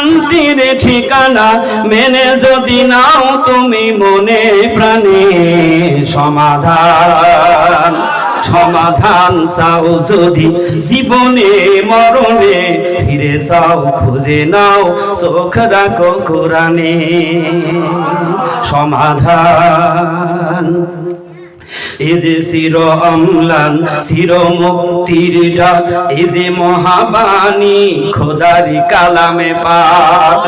শান্তির ঠিকানা মেনে যদি নাও তুমি মনে প্রাণে। সমাধান সমাধান চাও যদি জীবনে মরণে। ফিরে যাও, খুঁজে নাও, চোখ রাখো কোরআনে। সমাধান। এ যে চির অম্লান চির মুক্তির ডাক এ যে মহাবাণী, খোদারি কালামে পাক।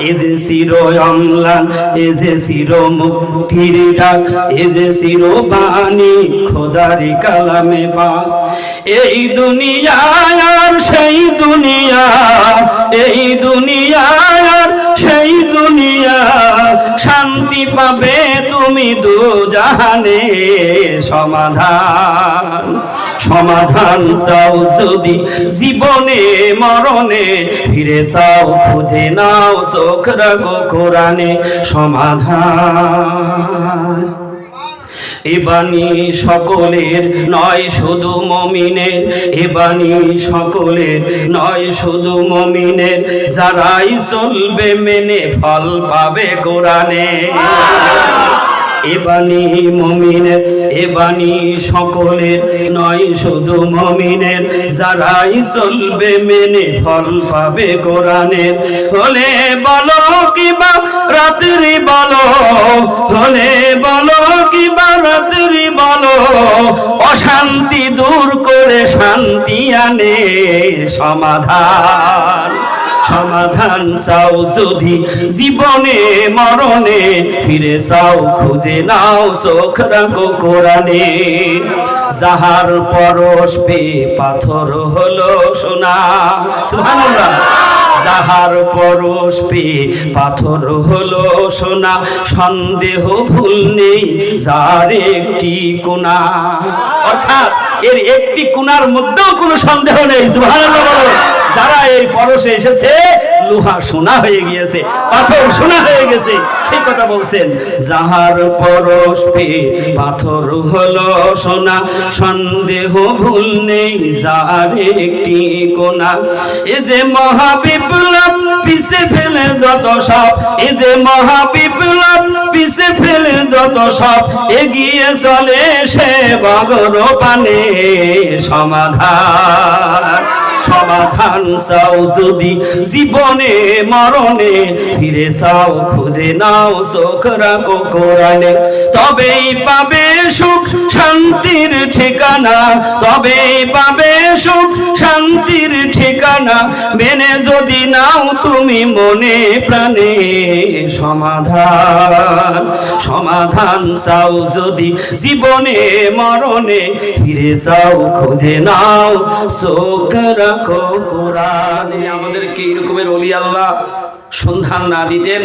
এজে শির অম্লান এ যে চির মুক্তির ডাক এ যে চির বাণী, খোদারি কালামে পাক। এই দুনিয়া আর সেই দুনিয়া, এই দুনিয়া আর সেই দুনিয়া, শান্তি পাবে তুমি দু জাহানে সমাধান সমাধান চাও যদি জীবনে, মরণে, ফিরে চাও, খুঁজে নাও চোখ রাখো কোরআনে সমাধান। এ বাণী সকলের নয়, শুধু মমিনের। এ বাণী সকলের নয়, শুধু মমিনের। যারাই চলবে মেনে ফল পাবে কোরআনে। এ বাণী মমিনের, এ বাণী সকলের, নয় শুধু মমিনের। যারাই চলবে মেনে ফল পাবে কোরআনের। হলে বলো কিবা রাত্রি বলো, হলে বলো কিবা রাত্রি বলো। অশান্তি দূর করে শান্তি আনে সমাধান। সমাধান চাও যদি জীবনে, মরণে, ফিরে চাও, খুঁজে নাও চোখ রাখো কোরআনে। যাহার পরশ পে পাথর হলো সোনা, সুবহানাল্লাহ। যাহার পরশ পে পাথর হলো সোনা, সন্দেহ ভুল নেই যার একটি কোনা। অর্থাৎ এর একটি কোনার মধ্যেও কোনো সন্দেহ নেই, সুবহানাল্লাহ যারা পরশে এসেছে। লোহা সোনা হয়ে গিয়েছে, পাথর সোনা হয়ে গেছে। সেই কথা বলছেন, যাহার পরশ পে পাথর হলো সোনা, সন্দেহ ভুল নেই, যার একটি কোনা। এ যে মহাবিপ্লব, পিছে ফেলে যত সব। এ যে মহাবিপ্লব, পিছে ফেলে যত সব। এগিয়ে চলে সে বগর পানে সমাধান। সমাধান চাও যদি জীবনে, মরণে, ফিরে চাও, খুঁজে নাও, চোখ রাখো কোরআনে। তবেই পাবে সুখ, শান্তির ঠিকানা। তবেই পাবে সুখ শান্তির ঠিকানা মেনে যদি নাও তুমি মনে প্রাণে সমাধান সমাধান চাও যদি জীবনে, মরণে, ফিরে যাও, খুঁজে নাও, চোখ রাখো কোরআন। আমাদেরকে এরকমের অলি আল্লাহ সন্ধান না দিতেন?